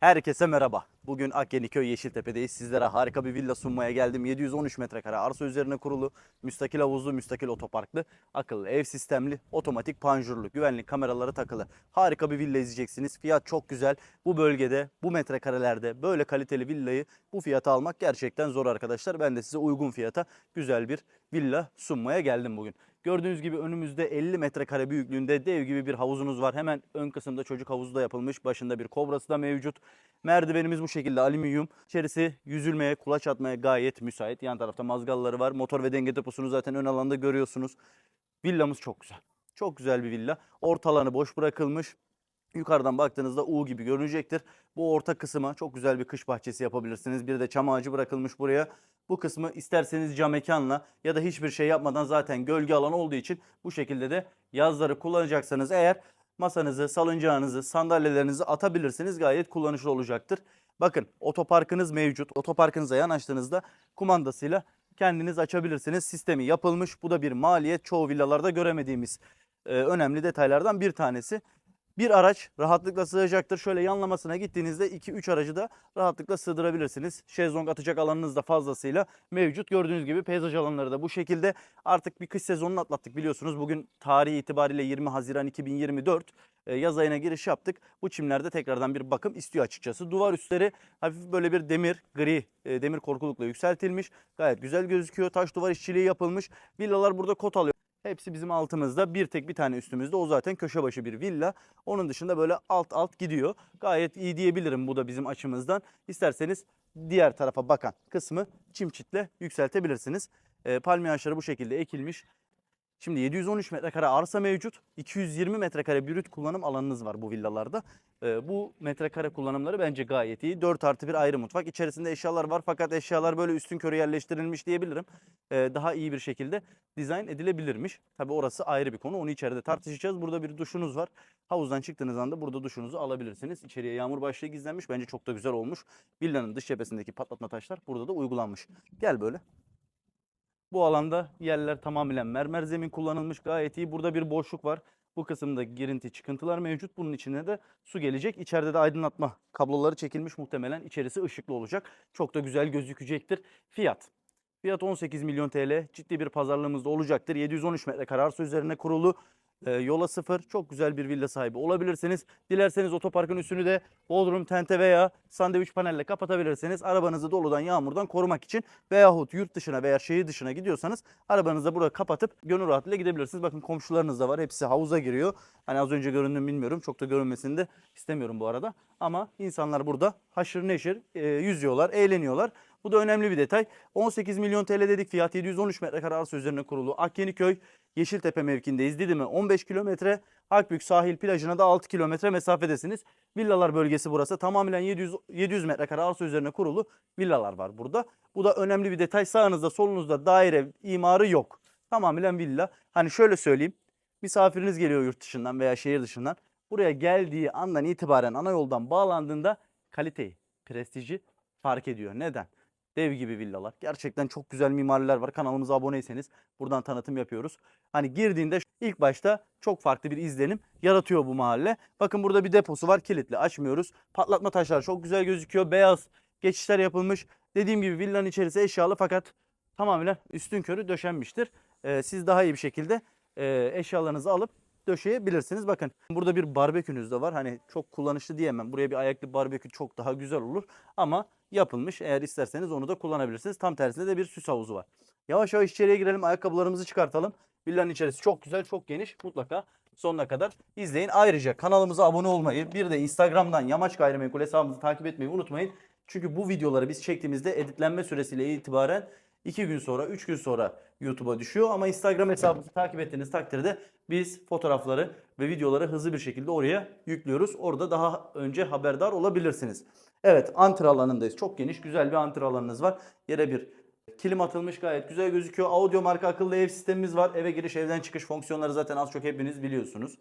Herkese merhaba. Bugün Akyeniköy Yeşiltepe'deyiz. Sizlere harika bir villa sunmaya geldim. 713 metrekare arsa üzerine kurulu, müstakil havuzlu, müstakil otoparklı, akıllı ev sistemli, otomatik panjurlu, güvenlik kameraları takılı. Harika bir villa izleyeceksiniz. Fiyat çok güzel. Bu bölgede, bu metrekarelerde böyle kaliteli villayı bu fiyata almak gerçekten zor arkadaşlar. Ben de size uygun fiyata güzel bir villa sunmaya geldim bugün. Gördüğünüz gibi önümüzde 50 metrekare büyüklüğünde dev gibi bir havuzunuz var. Hemen ön kısımda çocuk havuzu da yapılmış. Başında bir kobrası da mevcut. Merdivenimiz bu şekilde alüminyum. İçerisi yüzülmeye, kulaç atmaya gayet müsait. Yan tarafta mazgalları var. Motor ve denge deposunu zaten ön alanda görüyorsunuz. Villamız çok güzel. Çok güzel bir villa. Orta boş bırakılmış. Yukarıdan baktığınızda U gibi görünecektir. Bu orta kısma çok güzel bir kış bahçesi yapabilirsiniz. Bir de çam ağacı bırakılmış buraya. Bu kısmı isterseniz cam mekanla ya da hiçbir şey yapmadan zaten gölge alanı olduğu için bu şekilde de yazları kullanacaksanız eğer masanızı, salıncağınızı, sandalyelerinizi atabilirsiniz. Gayet kullanışlı olacaktır. Bakın otoparkınız mevcut. Otoparkınıza yanaştığınızda kumandasıyla kendiniz açabilirsiniz. Sistemi yapılmış. Bu da bir maliyet. Çoğu villalarda göremediğimiz önemli detaylardan bir tanesi. Bir araç rahatlıkla sığacaktır. Şöyle yanlamasına gittiğinizde 2-3 aracı da rahatlıkla sığdırabilirsiniz. Şezlong atacak alanınız da fazlasıyla mevcut. Gördüğünüz gibi peyzaj alanları da bu şekilde. Artık bir kış sezonunu atlattık biliyorsunuz. Bugün tarihi itibariyle 20 Haziran 2024 e, yaz ayına giriş yaptık. Bu çimlerde tekrardan bir bakım istiyor açıkçası. Duvar üstleri hafif böyle bir demir, gri, e, demir korkulukla yükseltilmiş. Gayet güzel gözüküyor. Taş duvar işçiliği yapılmış. Villalar burada kot alıyor. Hepsi bizim altımızda. Bir tek bir tane üstümüzde. O zaten köşe başı bir villa. Onun dışında böyle alt alt gidiyor. Gayet iyi diyebilirim bu da bizim açımızdan. İsterseniz diğer tarafa bakan kısmı çim çitle yükseltebilirsiniz. E, palmiye ağaçları bu şekilde ekilmiş. Şimdi 713 metrekare arsa mevcut. 220 metrekare brüt kullanım alanınız var bu villalarda. Ee, bu metrekare kullanımları bence gayet iyi. 4 artı bir ayrı mutfak. İçerisinde eşyalar var fakat eşyalar böyle üstün körü yerleştirilmiş diyebilirim. Ee, daha iyi bir şekilde dizayn edilebilirmiş. Tabi orası ayrı bir konu. Onu içeride tartışacağız. Burada bir duşunuz var. Havuzdan çıktığınız anda burada duşunuzu alabilirsiniz. İçeriye yağmur başlığı gizlenmiş. Bence çok da güzel olmuş. Villanın dış cephesindeki patlatma taşlar burada da uygulanmış. Gel böyle. Bu alanda yerler tamamen mermer zemin kullanılmış gayet iyi. Burada bir boşluk var. Bu kısımda girinti çıkıntılar mevcut. Bunun içine de su gelecek. İçeride de aydınlatma kabloları çekilmiş muhtemelen. içerisi ışıklı olacak. Çok da güzel gözükecektir. Fiyat. Fiyat 18 milyon TL. Ciddi bir pazarlığımız da olacaktır. 713 metrekare arsa üzerine kurulu. E, yola sıfır. Çok güzel bir villa sahibi olabilirsiniz. Dilerseniz otoparkın üstünü de bodrum, tente veya sandviç panelle kapatabilirsiniz. Arabanızı doludan, yağmurdan korumak için veyahut yurt dışına veya şehir dışına gidiyorsanız arabanızı da burada kapatıp gönül rahatlığıyla gidebilirsiniz. Bakın komşularınız da var. Hepsi havuza giriyor. Hani az önce göründü mü bilmiyorum. Çok da görünmesini de istemiyorum bu arada. Ama insanlar burada haşır neşir e, yüzüyorlar, eğleniyorlar. Bu da önemli bir detay. 18 milyon TL dedik fiyat 713 metrekare arsa üzerine kurulu. Akyeniköy Yeşiltepe mevkindeyiz. Didim'e 15 kilometre. Akbük sahil plajına da 6 kilometre mesafedesiniz. Villalar bölgesi burası. Tamamen 700, 700 metrekare arsa üzerine kurulu villalar var burada. Bu da önemli bir detay. Sağınızda solunuzda daire imarı yok. Tamamen villa. Hani şöyle söyleyeyim. Misafiriniz geliyor yurt dışından veya şehir dışından. Buraya geldiği andan itibaren ana yoldan bağlandığında kaliteyi, prestiji fark ediyor. Neden? Dev gibi villalar. Gerçekten çok güzel mimariler var. Kanalımıza aboneyseniz buradan tanıtım yapıyoruz. Hani girdiğinde ilk başta çok farklı bir izlenim yaratıyor bu mahalle. Bakın burada bir deposu var kilitli açmıyoruz. Patlatma taşlar çok güzel gözüküyor. Beyaz geçişler yapılmış. Dediğim gibi villanın içerisi eşyalı fakat tamamen üstün körü döşenmiştir. Ee, siz daha iyi bir şekilde e, eşyalarınızı alıp döşeyebilirsiniz. Bakın burada bir barbekünüz de var. Hani çok kullanışlı diyemem. Buraya bir ayaklı barbekü çok daha güzel olur. Ama yapılmış. Eğer isterseniz onu da kullanabilirsiniz. Tam tersinde de bir süs havuzu var. Yavaş yavaş içeriye girelim. Ayakkabılarımızı çıkartalım. Villanın içerisi çok güzel, çok geniş. Mutlaka sonuna kadar izleyin. Ayrıca kanalımıza abone olmayı, bir de Instagram'dan Yamaç Gayrimenkul hesabımızı takip etmeyi unutmayın. Çünkü bu videoları biz çektiğimizde editlenme süresiyle itibaren 2 gün sonra, 3 gün sonra YouTube'a düşüyor. Ama Instagram hesabımızı takip ettiğiniz takdirde biz fotoğrafları ve videoları hızlı bir şekilde oraya yüklüyoruz. Orada daha önce haberdar olabilirsiniz. Evet, antre alanındayız. Çok geniş, güzel bir antre alanınız var. Yere bir kilim atılmış gayet güzel gözüküyor. Audio marka akıllı ev sistemimiz var. Eve giriş, evden çıkış fonksiyonları zaten az çok hepiniz biliyorsunuz.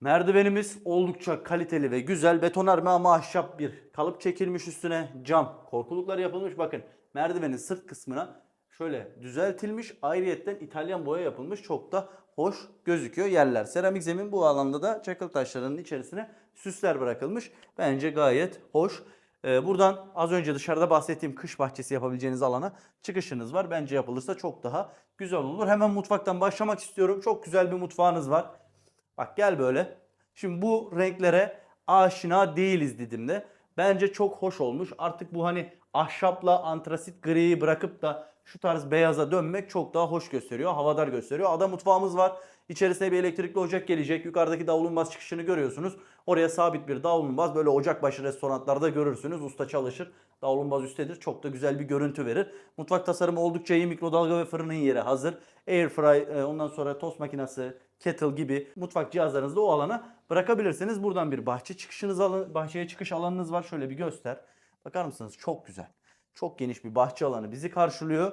Merdivenimiz oldukça kaliteli ve güzel. Betonarme ama ahşap bir kalıp çekilmiş üstüne cam. Korkuluklar yapılmış. Bakın merdivenin sırt kısmına şöyle düzeltilmiş. Ayrıyetten İtalyan boya yapılmış. Çok da hoş gözüküyor yerler. Seramik zemin bu alanda da çakıl taşlarının içerisine süsler bırakılmış. Bence gayet hoş. Ee, buradan az önce dışarıda bahsettiğim kış bahçesi yapabileceğiniz alana çıkışınız var. Bence yapılırsa çok daha güzel olur. Hemen mutfaktan başlamak istiyorum. Çok güzel bir mutfağınız var. Bak gel böyle. Şimdi bu renklere aşina değiliz Didim'de. Bence çok hoş olmuş. Artık bu hani ahşapla antrasit griyi bırakıp da şu tarz beyaza dönmek çok daha hoş gösteriyor. Havadar gösteriyor. Ada mutfağımız var. İçerisine bir elektrikli ocak gelecek. Yukarıdaki davlumbaz çıkışını görüyorsunuz. Oraya sabit bir davlumbaz. Böyle ocakbaşı restoranlarda görürsünüz. Usta çalışır. Davlumbaz üsttedir. Çok da güzel bir görüntü verir. Mutfak tasarımı oldukça iyi. Mikrodalga ve fırının yeri hazır. Airfry, e, ondan sonra tost makinesi, kettle gibi mutfak cihazlarınızı o alana bırakabilirsiniz. Buradan bir bahçe çıkışınız alın, bahçeye çıkış alanınız var. Şöyle bir göster. Bakar mısınız? Çok güzel. Çok geniş bir bahçe alanı bizi karşılıyor.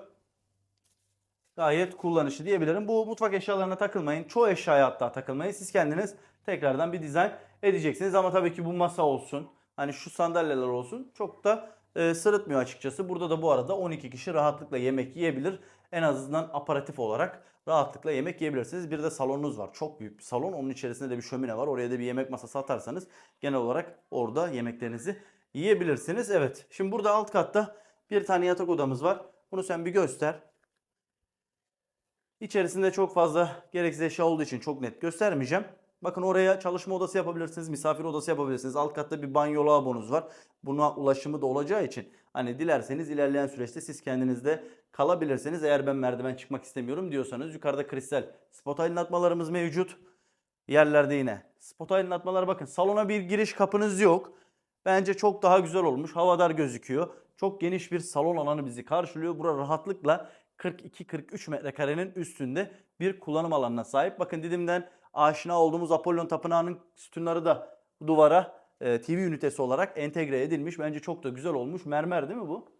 Gayet kullanışlı diyebilirim. Bu mutfak eşyalarına takılmayın. Çoğu eşyaya hatta takılmayın. Siz kendiniz tekrardan bir dizayn edeceksiniz. Ama tabii ki bu masa olsun. Hani şu sandalyeler olsun. Çok da e, sırıtmıyor açıkçası. Burada da bu arada 12 kişi rahatlıkla yemek yiyebilir. En azından aparatif olarak rahatlıkla yemek yiyebilirsiniz. Bir de salonunuz var. Çok büyük bir salon. Onun içerisinde de bir şömine var. Oraya da bir yemek masası atarsanız genel olarak orada yemeklerinizi yiyebilirsiniz. Evet. Şimdi burada alt katta bir tane yatak odamız var. Bunu sen bir göster. İçerisinde çok fazla gereksiz eşya olduğu için çok net göstermeyeceğim. Bakın oraya çalışma odası yapabilirsiniz, misafir odası yapabilirsiniz. Alt katta bir banyo lavabonuz var. Buna ulaşımı da olacağı için hani dilerseniz ilerleyen süreçte siz kendinizde kalabilirsiniz. Eğer ben merdiven çıkmak istemiyorum diyorsanız yukarıda kristal spot aydınlatmalarımız mevcut. Yerlerde yine spot aydınlatmalar bakın salona bir giriş kapınız yok. Bence çok daha güzel olmuş. Havadar gözüküyor. Çok geniş bir salon alanı bizi karşılıyor. Bura rahatlıkla 42-43 metrekarenin üstünde bir kullanım alanına sahip. Bakın Didim'den aşina olduğumuz Apollon Tapınağı'nın sütunları da duvara e, TV ünitesi olarak entegre edilmiş. Bence çok da güzel olmuş. Mermer değil mi bu?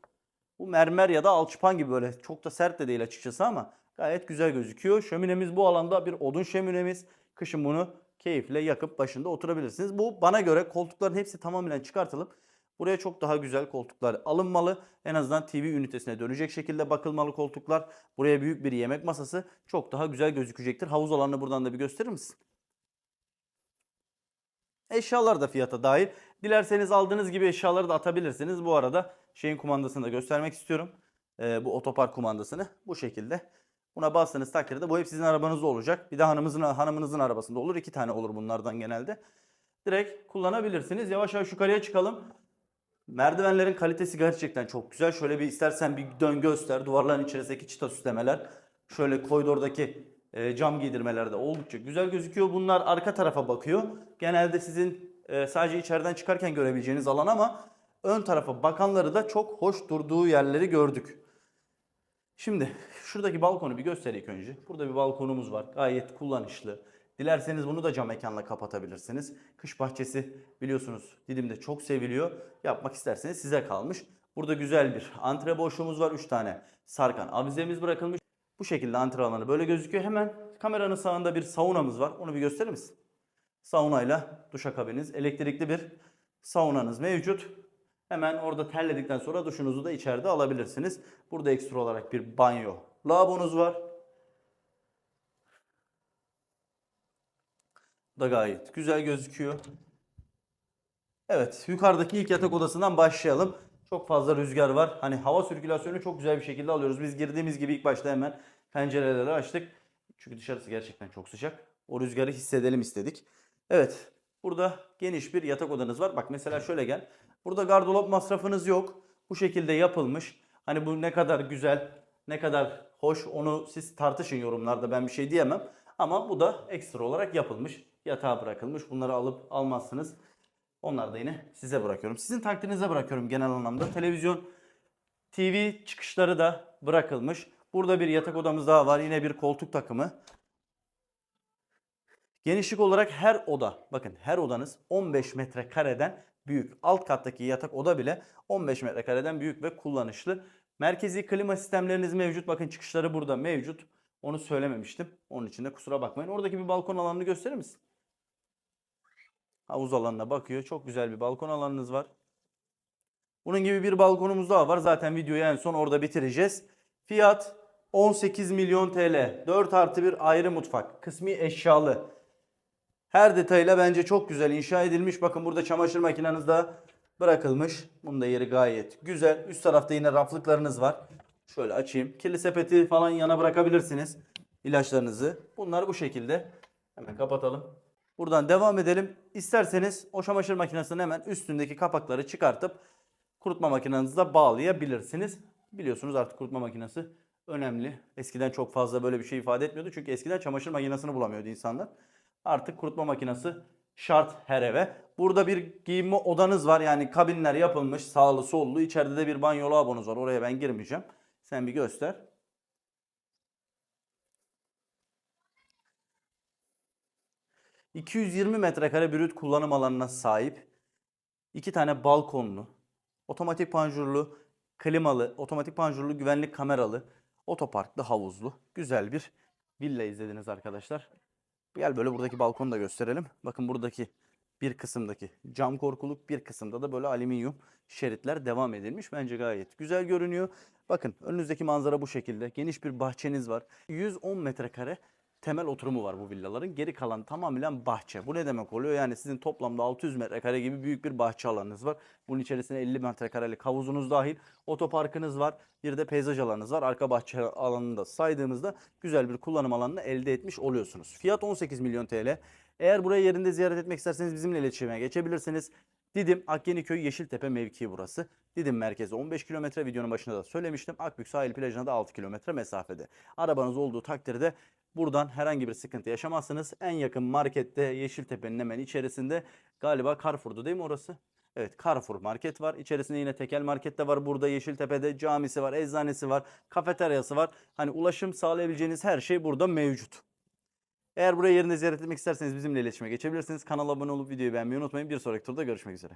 Bu mermer ya da alçıpan gibi böyle çok da sert de değil açıkçası ama gayet güzel gözüküyor. Şöminemiz bu alanda bir odun şöminemiz. Kışın bunu keyifle yakıp başında oturabilirsiniz. Bu bana göre koltukların hepsi tamamen çıkartılıp buraya çok daha güzel koltuklar alınmalı. En azından TV ünitesine dönecek şekilde bakılmalı koltuklar. Buraya büyük bir yemek masası çok daha güzel gözükecektir. Havuz alanını buradan da bir gösterir misin? Eşyalar da fiyata dahil. Dilerseniz aldığınız gibi eşyaları da atabilirsiniz. Bu arada şeyin kumandasını da göstermek istiyorum. Ee, bu otopark kumandasını bu şekilde. Buna bastığınız takdirde bu hep sizin arabanızda olacak. Bir de hanımınızın, hanımınızın arabasında olur. İki tane olur bunlardan genelde. Direkt kullanabilirsiniz. Yavaş yavaş yukarıya çıkalım. Merdivenlerin kalitesi gerçekten çok güzel. Şöyle bir istersen bir dön göster. Duvarların içerisindeki çıta süslemeler. Şöyle koridordaki e, cam giydirmeler de oldukça güzel gözüküyor. Bunlar arka tarafa bakıyor. Genelde sizin e, sadece içeriden çıkarken görebileceğiniz alan ama ön tarafa bakanları da çok hoş durduğu yerleri gördük. Şimdi şuradaki balkonu bir göstereyim önce. Burada bir balkonumuz var. Gayet kullanışlı. Dilerseniz bunu da cam mekanla kapatabilirsiniz. Kış bahçesi biliyorsunuz Didim'de çok seviliyor. Yapmak isterseniz size kalmış. Burada güzel bir antre boşluğumuz var. 3 tane sarkan avizemiz bırakılmış. Bu şekilde antre alanı böyle gözüküyor. Hemen kameranın sağında bir saunamız var. Onu bir gösterir misin? Saunayla duşakabiniz, elektrikli bir saunanız mevcut. Hemen orada terledikten sonra duşunuzu da içeride alabilirsiniz. Burada ekstra olarak bir banyo lavabonuz var. Da gayet güzel gözüküyor. Evet, yukarıdaki ilk yatak odasından başlayalım. Çok fazla rüzgar var. Hani hava sirkülasyonu çok güzel bir şekilde alıyoruz. Biz girdiğimiz gibi ilk başta hemen pencereleri açtık. Çünkü dışarısı gerçekten çok sıcak. O rüzgarı hissedelim istedik. Evet, burada geniş bir yatak odanız var. Bak mesela şöyle gel. Burada gardırop masrafınız yok. Bu şekilde yapılmış. Hani bu ne kadar güzel, ne kadar hoş onu siz tartışın yorumlarda. Ben bir şey diyemem. Ama bu da ekstra olarak yapılmış. Yatağa bırakılmış. Bunları alıp almazsınız. Onlar da yine size bırakıyorum. Sizin takdirinize bırakıyorum genel anlamda. Televizyon, TV çıkışları da bırakılmış. Burada bir yatak odamız daha var. Yine bir koltuk takımı. Genişlik olarak her oda, bakın her odanız 15 metrekareden büyük. Alt kattaki yatak oda bile 15 metrekareden büyük ve kullanışlı. Merkezi klima sistemleriniz mevcut. Bakın çıkışları burada mevcut. Onu söylememiştim. Onun için de kusura bakmayın. Oradaki bir balkon alanını gösterir misin? Havuz alanına bakıyor. Çok güzel bir balkon alanınız var. Bunun gibi bir balkonumuz daha var. Zaten videoyu en son orada bitireceğiz. Fiyat 18 milyon TL. 4 artı bir ayrı mutfak. Kısmi eşyalı. Her detayıyla bence çok güzel inşa edilmiş. Bakın burada çamaşır makineniz de bırakılmış. Bunun da yeri gayet güzel. Üst tarafta yine raflıklarınız var. Şöyle açayım. Kirli sepeti falan yana bırakabilirsiniz. İlaçlarınızı. Bunlar bu şekilde. Hemen kapatalım. Buradan devam edelim. İsterseniz o çamaşır makinesinin hemen üstündeki kapakları çıkartıp kurutma makinenizde bağlayabilirsiniz. Biliyorsunuz artık kurutma makinesi önemli. Eskiden çok fazla böyle bir şey ifade etmiyordu. Çünkü eskiden çamaşır makinesini bulamıyordu insanlar. Artık kurutma makinesi şart her eve. Burada bir giyinme odanız var. Yani kabinler yapılmış sağlı sollu. İçeride de bir banyo lavabonuz var. Oraya ben girmeyeceğim. Sen bir göster. ...220 metrekare brüt kullanım alanına sahip... ...iki tane balkonlu... ...otomatik panjurlu... ...klimalı, otomatik panjurlu, güvenlik kameralı... ...otoparklı, havuzlu... ...güzel bir villa izlediniz arkadaşlar. Gel böyle buradaki balkonu da gösterelim. Bakın buradaki bir kısımdaki cam korkuluk bir kısımda da böyle alüminyum şeritler devam edilmiş. Bence gayet güzel görünüyor. Bakın önünüzdeki manzara bu şekilde. Geniş bir bahçeniz var. 110 metrekare temel oturumu var bu villaların. Geri kalan tamamen bahçe. Bu ne demek oluyor? Yani sizin toplamda 600 metrekare gibi büyük bir bahçe alanınız var. Bunun içerisine 50 metrekarelik havuzunuz dahil. Otoparkınız var. Bir de peyzaj alanınız var. Arka bahçe alanını da saydığımızda güzel bir kullanım alanını elde etmiş oluyorsunuz. Fiyat 18 milyon TL. Eğer burayı yerinde ziyaret etmek isterseniz bizimle iletişime geçebilirsiniz. Didim Akyeniköy Yeşiltepe mevkii burası. Didim merkezi 15 kilometre videonun başında da söylemiştim. Akbük sahil plajına da 6 kilometre mesafede. Arabanız olduğu takdirde buradan herhangi bir sıkıntı yaşamazsınız. En yakın markette Yeşiltepe'nin hemen içerisinde galiba Carrefour'du değil mi orası? Evet Carrefour market var. İçerisinde yine tekel market de var. Burada Yeşiltepe'de camisi var, eczanesi var, kafeteryası var. Hani ulaşım sağlayabileceğiniz her şey burada mevcut. Eğer buraya yerinde ziyaret etmek isterseniz bizimle iletişime geçebilirsiniz. Kanala abone olup videoyu beğenmeyi unutmayın. Bir sonraki turda görüşmek üzere.